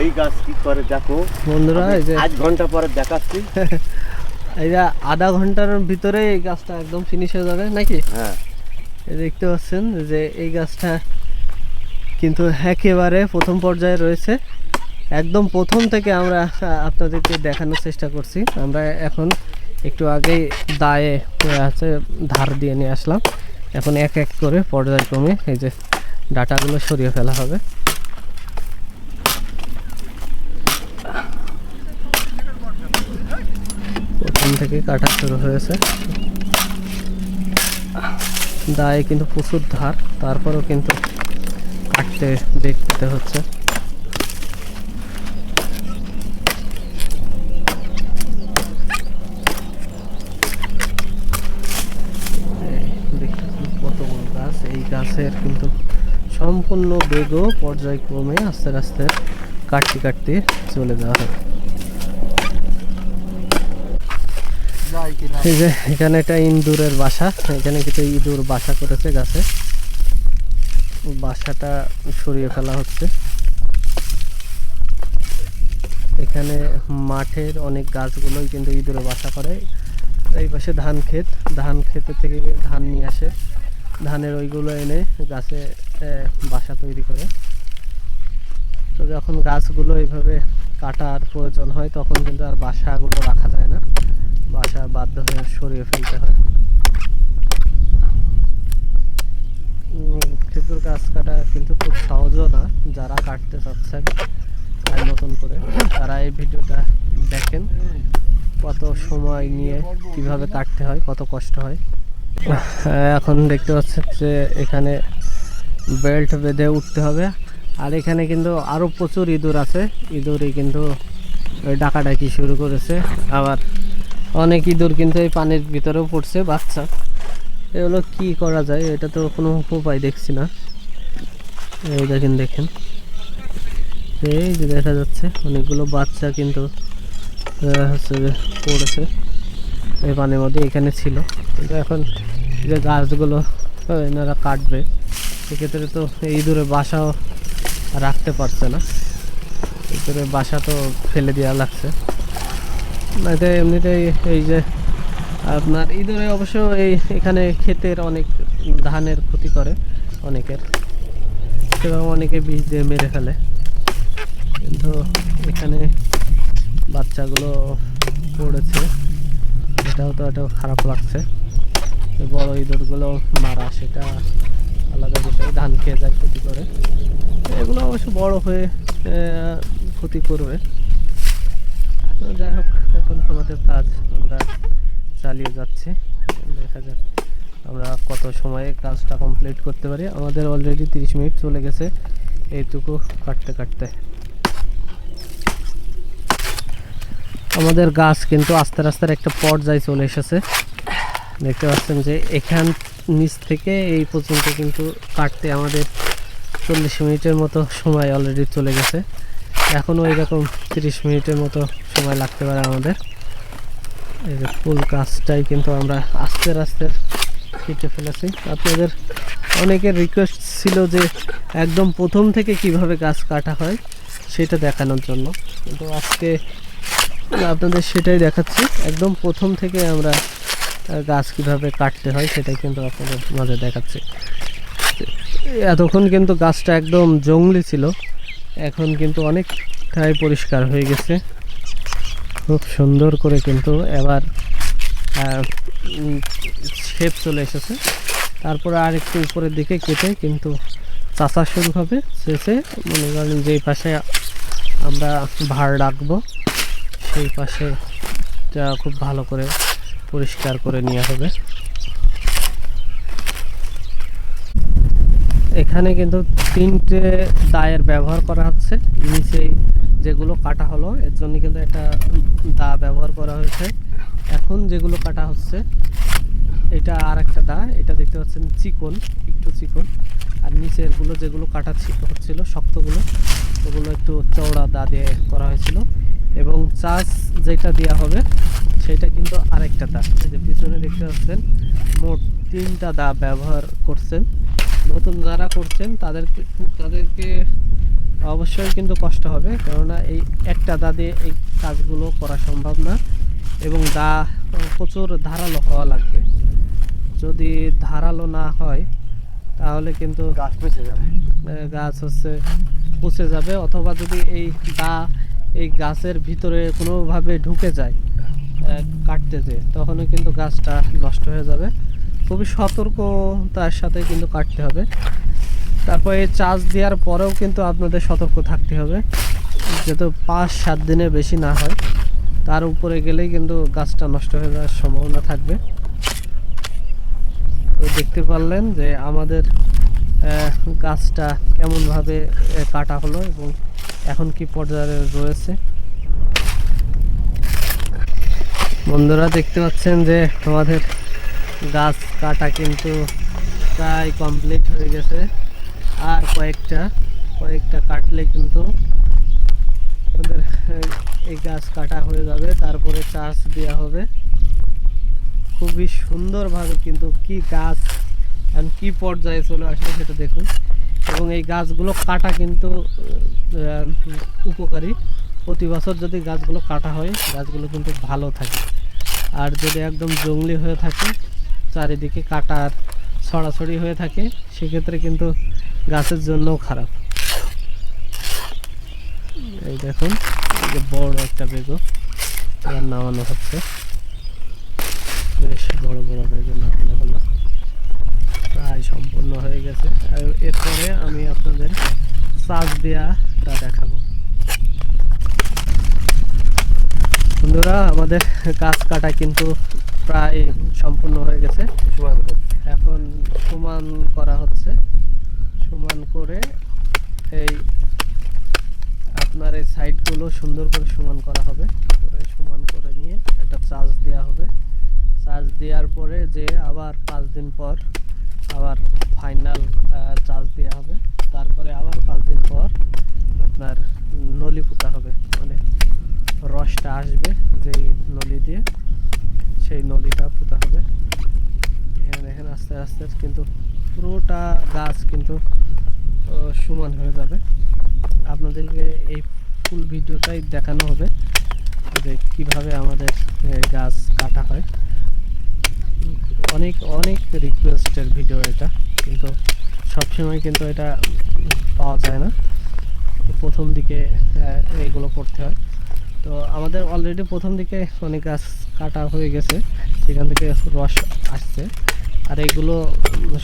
এই গাছ কি করে দেখো? বন্ধুরা এই যে আধ ঘণ্টা পরে দেখাচ্ছি। এই যে আধা ঘণ্টার ভিতরে এই গাছটা একদম ফিনিশ হয়ে যাবে নাকি? হ্যাঁ। এই দেখতে পাচ্ছেন যে এই গাছটা কিন্তু একেবারে প্রথম পর্যায়ে রয়েছে। একদম প্রথম থেকে আমরা আপনাদেরকে দেখানোর চেষ্টা করছি। আমরা এখন একটু আগেই দায়ে আছে ধার দিয়ে নিয়ে আসলাম। এখন এক এক করে পর্যায়ক্রমে এই যে ডাটাগুলো সরিয়ে ফেলা হবে প্রথম থেকে কাটা শুরু হয়েছে। দায়ে কিন্তু প্রচুর ধার, তারপরেও কিন্তু কাটতে, দেখতে হচ্ছে। এই গাছের কিন্তু সম্পূর্ণ বেগও পর্যায়ক্রমে আস্তে আস্তে কাটতে কাটতে চলে যাওয়া হবে এই যে, এখানে একটা ইন্দুরের বাসা। এখানে কিন্তু ইঁদুর বাসা করেছে গাছে। বাসাটা সরিয়ে ফেলা হচ্ছে। এখানে মাঠের অনেক গাছগুলোই কিন্তু ইঁদুরে বাসা করে। এই পাশে ধান ক্ষেত। ধান ক্ষেতের থেকে ধান নিয়ে আসে। ধানের ওইগুলো এনে গাছে বাসা তৈরি করে। তো যখন গাছগুলো এইভাবে কাটার প্রয়োজন হয়, তখন কিন্তু আর বাসাগুলো রাখা যায় না। বাসা বাধ্য হয়ে সরিয়ে ফেলতে হয়। খেজুর গাছ কাটা কিন্তু খুব সহজও না। যারা কাটতে চাচ্ছেন আর নতুন করে তারা এই ভিডিওটা দেখেন, কত সময় নিয়ে কীভাবে কাটতে হয়, কত কষ্ট হয়। এখন দেখতে পাচ্ছেন যে এখানে বেল্ট বেঁধে উঠতে হবে। আর এখানে কিন্তু আরও প্রচুর ইঁদুর আছে। ইঁদুরই কিন্তু ডাকাডাকি শুরু করেছে। আবার অনেক ইঁদুর কিন্তু এই পানির ভিতরেও পড়ছে, বাচ্চা। এগুলো কি করা যায়, এটা তো কোনো উপায় দেখছি না। এই দেখেন দেখেন। এই যে দেখা যাচ্ছে, অনেকগুলো বাচ্চা কিন্তু হচ্ছে পড়েছে এই পানির মধ্যে, এখানে ছিল। কিন্তু এখন যে গাছগুলো এনারা কাটবে, সেক্ষেত্রে তো এই দূরে বাসাও রাখতে পারছে না। ভিতরে বাসা তো ফেলে দেওয়া লাগছে। নয়তো এমনিতেই এই যে আপনার ইঁদুরে অবশ্য এই এখানে ক্ষেতের অনেক ধানের ক্ষতি করে অনেকের। এবং অনেকে বীজ দিয়ে মেরে ফেলে। কিন্তু এখানে বাচ্চাগুলো পড়েছে। এটাও তো একটা খারাপ লাগছে। বড় ইঁদুরগুলো মারা, সেটা আলাদা বিষয়। ধান খেয়ে যায়, ক্ষতি করে। এগুলো অবশ্য বড় হয়ে ক্ষতি করবে। যাই হোক আমাদের কাজ আমরা চালিয়ে যাচ্ছি। দেখা যাক আমরা কত সময়ে কাজটা কমপ্লিট করতে পারি। আমাদের অলরেডি তিরিশ মিনিট চলে গেছে। এইটুকু কাটতে কাটতে। আমাদের গাছ কিন্তু আস্তে আস্তে একটা পর্যায়ে চলে এসেছে। দেখতে পাচ্ছেন যে এখান নিচ থেকে এই পর্যন্ত কিন্তু কাটতে আমাদের চল্লিশ মিনিটের মতো সময় অলরেডি চলে গেছে। এখনও এরকম তিরিশ মিনিটের মতো সময় লাগতে পারে আমাদের। এই যে ফুল গাছটাই কিন্তু আমরা আস্তে আস্তে কেটে ফেলেছি। আপনাদের অনেকের রিকোয়েস্ট ছিল যে একদম প্রথম থেকে কীভাবে গাছ কাটা হয়, সেটা দেখানোর জন্য। কিন্তু আজকে আপনাদের সেটাই দেখাচ্ছি। একদম প্রথম থেকে আমরা গাছ কীভাবে কাটতে হয়, সেটাই কিন্তু আপনাদের মাঝে দেখাচ্ছি। এতক্ষণ কিন্তু গাছটা একদম জঙ্গলি ছিল। এখন কিন্তু অনেকটাই পরিষ্কার হয়ে গেছে। খুব সুন্দর করে কিন্তু এবার শেপ চলে এসেছে। তারপরে আর একটু উপরের দিকে কেটে কিন্তু চাষা শুরু হবে শেষে। মনে করেন যেই পাশে আমরা ভাড় রাখব, সেই পাশে যা খুব ভালো করে পরিষ্কার করে নেওয়া হবে। এখানে কিন্তু তিনটে দায়ের ব্যবহার করা হচ্ছে। নিচেই যেগুলো কাটা হলো, এর জন্য কিন্তু একটা দা ব্যবহার করা হয়েছে। এখন যেগুলো কাটা হচ্ছে, এটা আর একটা দা, এটা দেখতে পাচ্ছেন চিকন, একটু চিকন। আর নিচেরগুলো যেগুলো কাটা হচ্ছিল, শক্তগুলো, ওগুলো একটু চওড়া দা দিয়ে করা হয়েছিল। এবং চাষ যেটা দেওয়া হবে, সেটা কিন্তু আরেকটা দা। এই যে পিছনে দেখতে পাচ্ছেন, মোট তিনটা দা ব্যবহার করছেন। নতুন যারা করছেন, তাদেরকে তাদেরকে অবশ্যই কিন্তু কষ্ট হবে কেননা এই একটা দা দিয়ে এই কাজগুলো করা সম্ভব না এবং দা প্রচুর ধারালো হওয়া লাগবে। যদি ধারালো না হয় তাহলে কিন্তু গাছ পেঁচে যাবে। গাছ হচ্ছে পচে যাবে অথবা যদি এই দা এই গাছের ভিতরে কোনোভাবে ঢুকে যায় কাটতে যে তখনও কিন্তু গাছটা নষ্ট হয়ে যাবে। খুবই সতর্কতার সাথে কিন্তু কাটতে হবে। তারপর এই চার্জ দেওয়ার পরেও কিন্তু আপনাদের সতর্ক থাকতে হবে। যাতে পাঁচ, সাত দিনে বেশি না হয়, তার উপরে গেলেই কিন্তু গাছটা নষ্ট হয়ে যাওয়ার সম্ভাবনা থাকবে। দেখতে পারলেন যে আমাদের গাছটা কেমনভাবে কাটা হলো এবং এখন কি পর্যায়ে রয়েছে। বন্ধুরা দেখতে পাচ্ছেন যে আমাদের গাছ কাটা কিন্তু প্রায় কমপ্লিট হয়ে গেছে। আর কয়েকটা কয়েকটা কাটলে কিন্তু আমাদের, এই গাছ কাটা হয়ে যাবে, তারপরে চাষ দেওয়া হবে। খুবই সুন্দরভাবে কিন্তু কি গাছ এখন কি পর্যায়ে চলে আসবে সেটা দেখুন। এবং এই গাছগুলো কাটা কিন্তু উপকারী। প্রতি বছর যদি গাছগুলো কাটা হয়, গাছগুলো কিন্তু ভালো থাকে। আর যদি একদম জঙ্গলি হয়ে থাকে, চারিদিকে কাটার ছড়াছড়ি হয়ে থাকে, সেক্ষেত্রে কিন্তু গাছের জন্যও খারাপ। এই দেখুন এই যে বড় একটা বেগো এবার নামানো হচ্ছে। বেশ বড় বড় বেগুন নামানো হলো। প্রায় সম্পূর্ণ হয়ে গেছে। আর এরপরে আমি আপনাদের চাষ দেওয়াটা দেখাবো। বন্ধুরা আমাদের গাছ কাটা কিন্তু প্রায় সম্পূর্ণ হয়ে গেছে। এখন সমান করা হচ্ছে। সমান করে এই আপনার এই সাইডগুলো সুন্দর করে সমান করা হবে। করে সমান করে নিয়ে একটা চার্জ দেওয়া হবে। চার্জ দেওয়ার পরে যে আবার পাঁচ দিন পর আবার ফাইনাল চার্জ দেওয়া হবে। তারপরে আবার পাঁচ দিন পর আপনার নলি পোতা হবে। মানে রসটা আসবে যেই নলি দিয়ে, সেই নলিটা পোতা হবে। এখানে দেখেন আস্তে আস্তে কিন্তু পুরোটা গাছ কিন্তু সমান হয়ে যাবে। আপনাদেরকে এই ফুল ভিডিওটাই দেখানো হবে যে কীভাবে আমাদের গাছ কাটা হয়। অনেক অনেক রিকোয়েস্টের ভিডিও এটা, কিন্তু সবসময় কিন্তু এটা পাওয়া যায় না। প্রথম দিকে এইগুলো করতে হয়। তো আমাদের অলরেডি প্রথম দিকে অনেক গাছ কাটা হয়ে গেছে, সেখান থেকে রস আসছে। আর এগুলো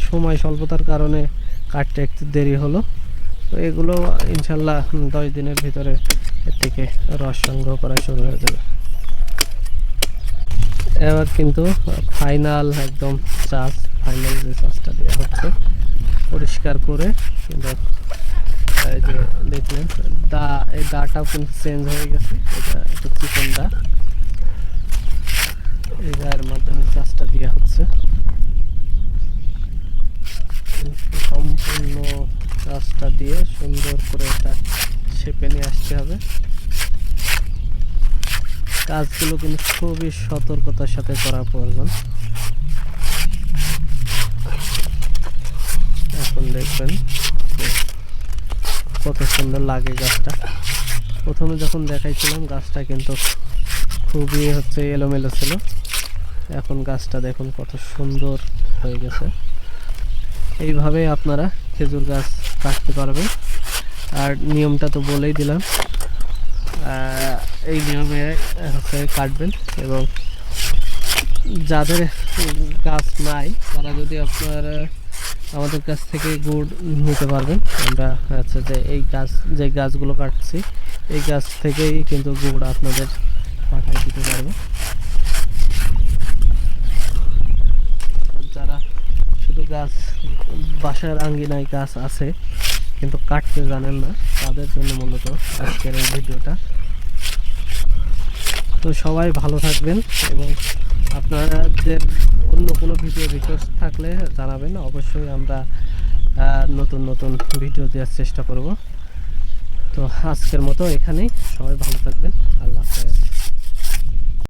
সময় স্বল্পতার কারণে কাটতে একটু দেরি হলো। তো এগুলো ইনশাল্লাহ দশ দিনের ভিতরে এর থেকে রস সংগ্রহ করা শুরু হয়ে যাবে। এবার কিন্তু ফাইনাল একদম চাষ, ফাইনাল যে চাষটা দেওয়া হচ্ছে, পরিষ্কার করে কিন্তু, এই যে দেখলেন, দা, এই দাটাও কিন্তু চেঞ্জ হয়ে গেছে, এটা একটু চিকন দা। এই দায়ের মাধ্যমে চাষটা দেওয়া হচ্ছে সম্পূর্ণ চাষটা দিয়ে সুন্দর করে এটা শেপে নিয়ে আসতে হবে কাজগুলো কিন্তু খুবই সতর্কতার সাথে করা প্রয়োজন। এখন দেখবেন কত সুন্দর লাগে গাছটা। প্রথমে যখন দেখাইছিলাম, গাছটা কিন্তু খুবই হচ্ছে এলোমেলো ছিল। এখন গাছটা দেখুন কত সুন্দর হয়ে গেছে। এইভাবে আপনারা খেজুর গাছ কাটতে পারবেন। আর নিয়মটা তো বলেই দিলাম এই নিয়মে কাটবেন এবং যাদের গাছ নাই, তারা যদি আপনার আমাদের কাছ থেকে গুড় নিতে পারবেন। আমরা হচ্ছে যে এই গাছ, যে গাছগুলো কাটছি, এই গাছ থেকেই কিন্তু গুড় আপনাদের পাঠিয়ে দিতে পারব। যারা শুধু গাছ, বাসার আঙ্গিনায় গাছ আছে, কিন্তু কাটতে জানেন না তাদের জন্য মূলত আজকের এই ভিডিওটা। তো সবাই ভালো থাকবেন এবং আপনাদের অন্য কোনো ভিডিও রিকোয়েস্ট থাকলে জানাবেন। অবশ্যই আমরা নতুন নতুন ভিডিও দেওয়ার চেষ্টা করব। তো আজকের মতো এখানেই। সবাই ভালো থাকবেন। আল্লাহ হাফেজ।